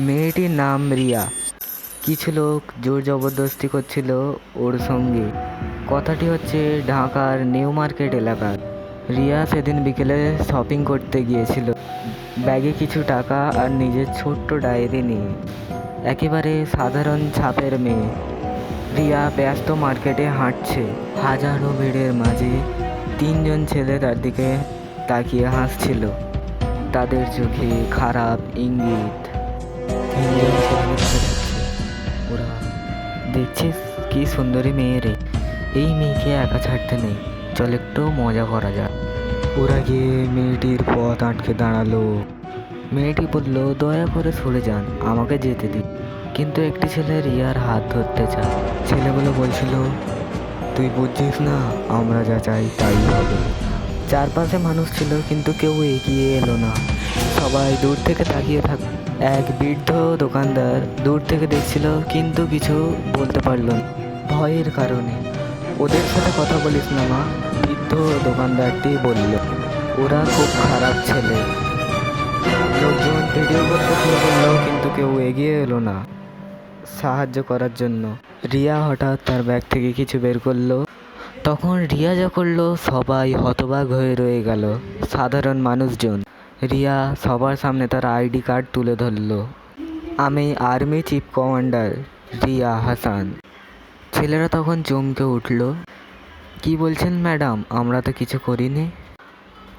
মেয়েটির নাম রিয়া। কিছু লোক জোর জবরদস্তি করছিল ওর সঙ্গে। কথাটি হচ্ছে ঢাকার নিউ মার্কেট এলাকার। রিয়া সেদিন বিকেলে শপিং করতে গিয়েছিল। ব্যাগে কিছু টাকা আর নিজের ছোট্ট ডায়েরি নিয়ে। একেবারে সাধারণ ছাপের মেয়ে। রিয়া ব্যস্ত মার্কেটে হাঁটছে। হাজারো ভিড়ের মাঝে তিনজন ছেলে তার দিকে তাকিয়ে হাসছিল। তাদের চোখে খারাপ ইঙ্গিত। ওরা দেখছিস কি সুন্দরী মেয়ে রে। এই মেয়েকে একা ছাড়তে নেই। চল একটু মজা করা যাক। ওরা গিয়ে মেয়েটির পথ আটকে দাঁড়াল। মেয়েটি বলল, দয়া করে সরে যান, আমাকে যেতে দিন। কিন্তু একটি ছেলে রিয়ার হাত ধরতে চায়। ছেলেগুলো বলছিল, তুই বুঝছিস না, আমরা যা চাই তাই হবে। চারপাশে মানুষ ছিল, কিন্তু কেউ এগিয়ে এলো না। সবাই দূর থেকে তাকিয়ে থাক। এক বৃদ্ধ দোকানদার দূর থেকে দেখছিল কিন্তু কিছু বলতে পারল না। ভয়ের কারণে। ওদের সাথে কথা বলিস না মা, বৃদ্ধ দোকানদারটি বলল। ওরা খুব খারাপ ছেলে। লোকজন ভিডিও করতে শুরু করল কিন্তু কেউ এগিয়ে এলো না সাহায্য করার জন্য। রিয়া হঠাৎ তার ব্যাগ থেকে কিছু বের করল। তখন রিয়া যা করল সবাই হতবাক হয়ে রয়ে গেল। সাধারণ মানুষজন রিয়া সবার সামনে তার আইডি কার্ড তুলে ধরলো। আমি army chief commander Riya Hasan. ছেলেরা তখন চমকে উঠল। কি বলছেন ম্যাডাম? আমরা তো কিছু করিনি।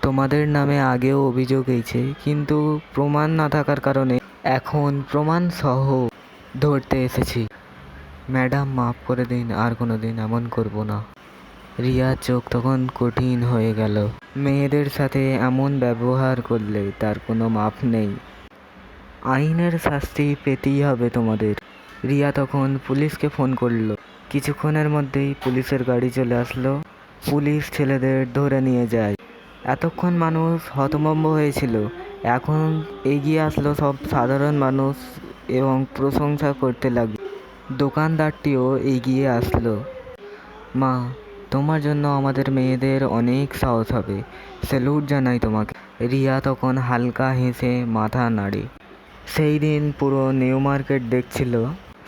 তোমাদের নামে আগেও অভিযোগ হয়েছে কিন্তু প্রমাণ না থাকার কারণে এখন প্রমাণ সহ ধরতে এসেছি। ম্যাডাম, মাফ করে দিন, আর কোনো দিন এমন করব না। রিয়ার চোখ তখন কঠিন হয়ে গেল। মেয়েদের সাথে এমন ব্যবহার করলে তার কোনো মাপ নেই। আইনের শাস্তি পেতেই হবে তোমাদের। রিয়া তখন পুলিশকে ফোন করল। কিছুক্ষণের মধ্যেই পুলিশের গাড়ি চলে আসলো। পুলিশ ছেলেদের ধরে নিয়ে যায়। এতক্ষণ মানুষ হতভম্ব হয়েছিল। এখন এগিয়ে আসলো সব সাধারণ মানুষ এবং প্রশংসা করতে লাগল। দোকানদারটিও এগিয়ে আসলো। মা তোমার জন্য আমাদের মেয়েদের অনেক সাহস হবে। স্যালুট জানাই তোমাকে। রিয়া তখন হালকা হেসে মাথা নাড়ে। সেই দিন পুরো নিউ মার্কেট দেখছিল।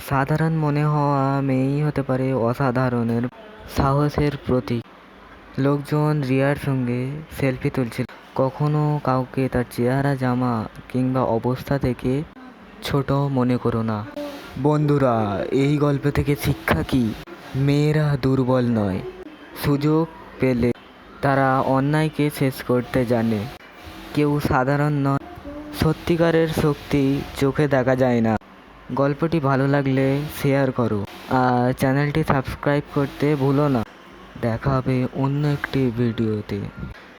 সাধারণ মনে হওয়া মেয়েই হতে পারে অসাধারণের সাহসের প্রতীক। লোকজন রিয়ার সঙ্গে সেলফি তুলছিল। কখনো কাউকে তার চেহারা, জামা কিংবা অবস্থা থেকে ছোট মনে করো না। বন্ধুরা, এই গল্প থেকে শিক্ষা কি? মেয়েরা দুর্বল নয়। সুযোগ পেলে তারা অন্যায়কে শেষ করতে জানে। কেউ সাধারণ নয়। সত্যিকারের শক্তি চোখে দেখা যায় না। গল্পটি ভালো লাগলে শেয়ার করো। আর চ্যানেলটি সাবস্ক্রাইব করতে ভুলো না। দেখা হবে অন্য একটি ভিডিওতে।